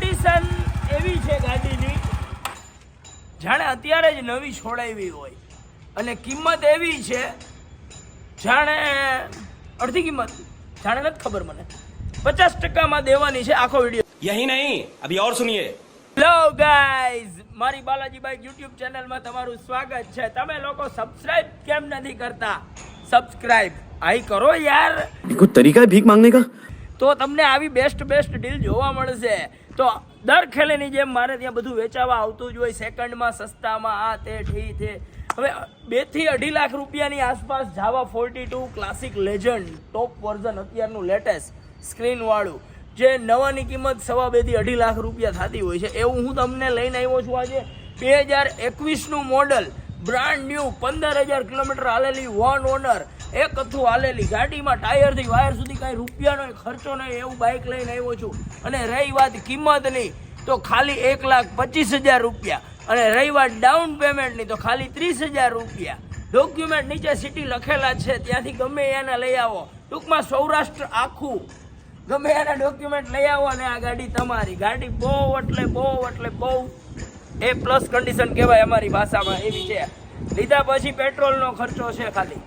Condition એવી છે ગાડીની જાણે અત્યારે જ નવી છોડાવી હોય. અને કિંમત એવી છે જાણે અડધી કિંમત જાણે નથી ખબર મને. પચાસ ટકામાં દેવાની છે આખો વીડિયો. યહી નહીં અભી ઓર સુનિયે. હેલો ગાઈઝ મારી બાલાજી બાઈક યુટ્યુબ ચેનલમાં તમારું સ્વાગત છે. તમે લોકો સબસ્ક્રાઇબ કેમ નથી કરતા? સબસ્ક્રાઇબ આઈ કરો યાર. કોઈ તરીકા ભીખ માંગને કા? તો તમને આવી બેસ્ટ બેસ્ટ ડીલ જોવા મળશે. તો દર ખેલેની જેમ મારે ત્યાં બધું વેચાવા આવતું જ હોય સેકન્ડમાં સસ્તામાં, આ તે, ઠી તે. હવે બેથી અઢી લાખ રૂપિયાની આસપાસ Jawa forty two classic legend top version અત્યારનું લેટેસ્ટ સ્ક્રીનવાળું જે નવાની કિંમત સવા બેથી અઢી લાખ રૂપિયા થતી હોય છે. એવું હું તમને લઈને આવ્યો છું આજે. બે હજાર એકવીસનું મોડલ બ્રાન્ડ ન્યૂ પંદર હજાર કિલોમીટર હાલેલી વન ઓનર એક અથું હાલેલી ગાડીમાં ટાયરથી વાયર સુધી કાંઈ રૂપિયાનો ખર્ચો નહીં, એવું બાઇક લઈને આવ્યો છું. અને રહી વાત કિંમતની, તો ખાલી એક લાખ પચીસ હજાર રૂપિયા. અને રહી વાત ડાઉન પેમેન્ટની તો ખાલી ત્રીસ હજાર રૂપિયા. ડોક્યુમેન્ટ નીચે સિટી લખેલા છે, ત્યાંથી ગમે એના લઈ આવો. ટૂંકમાં સૌરાષ્ટ્ર આખું. ગમે એના ડોક્યુમેન્ટ લઈ આવો અને આ ગાડી તમારી. ગાડી બહુ એટલે બહુ એટલે બહુ એ પ્લસ કન્ડિશન કહેવાય અમારી ભાષામાં એવી છે. લીધા પછી પેટ્રોલનો ખર્ચો છે ખાલી.